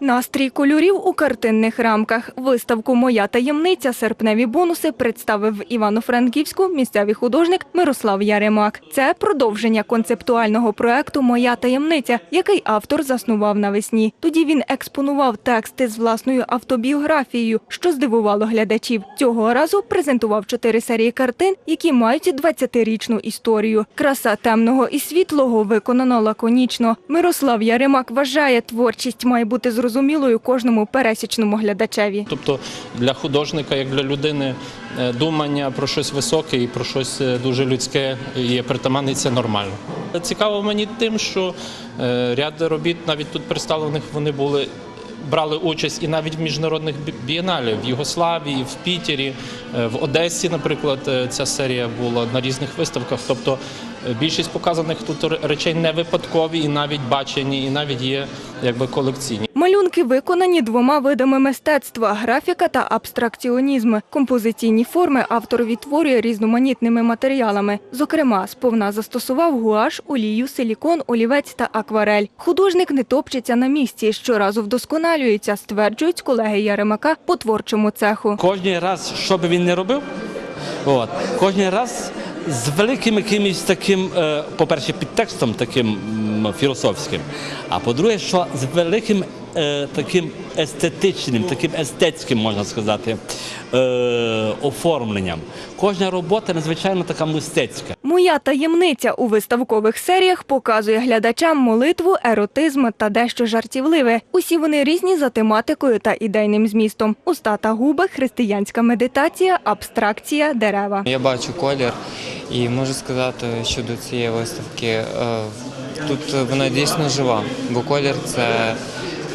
Настрій кольорів у картинних рамках. Виставку Моя таємниця серпневі бонуси представив в Івано-Франківську місцевий художник Мирослав Яремак. Це продовження концептуального проекту Моя таємниця, який автор заснував навесні. Тоді він експонував тексти з власною автобіографією, що здивувало глядачів. Цього разу презентував чотири серії картин, які мають 20-річну історію. Краса темного і світлого виконано лаконічно. Мирослав Яремак вважає, творчість має бути зрозумілою кожному пересічному глядачеві. Тобто для художника, як для людини, е, думання про щось високе і про щось е, дуже людське є притаманне, це нормально. Цікаво мені тим, що е, ряд робіт навіть тут представлених вони були. Брали участь і навіть в міжнародних бі- в Югославії, в Пітері, в Одесі, наприклад, ця серія була на різних виставках. Тобто більшість показаних тут речей не випадкові і навіть бачені, і навіть є якби колекційні. Малюнки виконані двома видами мистецтва графіка та абстракціонізм. Композиційні форми автор відтворює різноманітними матеріалами. Зокрема, сповна застосував гуаш, олію, силікон, олівець та акварель. Художник не топчеться на місці, щоразу вдосконалюється, стверджують колеги Яремака по творчому цеху. Кожен раз, що би він не робив, от, кожен раз з великим якимось таким, е, по-перше, підтекстом таким філософським, а по-друге, що з великим е, таким естетичним, таким естетським, можна сказати, е, оформленням. Кожна робота надзвичайно така мистецька. Моя таємниця у виставкових серіях показує глядачам молитву, еротизм та дещо жартівливе. Усі вони різні за тематикою та ідейним змістом. Уста та губи, християнська медитація, абстракція, дерева. Я бачу колір і можу сказати щодо цієї виставки, е, тут вона дійсно жива, бо колір це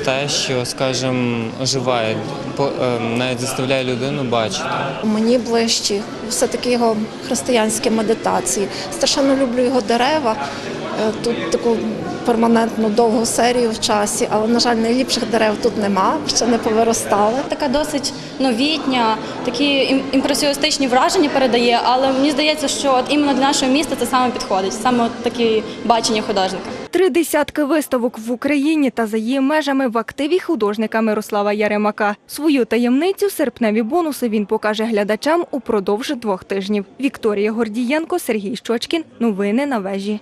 те, що, скажімо, оживає, е, навіть заставляє людину бачити. Мені ближчі все-таки його християнські медитації. Страшенно люблю його дерева. Е, Тут таку перманентну довгу серію в часі, але, на жаль, найліпших дерев тут нема, ще не повиростали. Така досить новітня, такі імпресіоністичні враження передає, але мені здається, що от іменно для нашого міста це саме підходить, саме от такі бачення художника. Три десятки виставок в Україні та за її межами в активі художника Мирослава Яремака. Свою таємницю серпневі бонуси він покаже глядачам упродовж двох тижнів. Вікторія Гордієнко, Сергій Щочкін. Новини на вежі.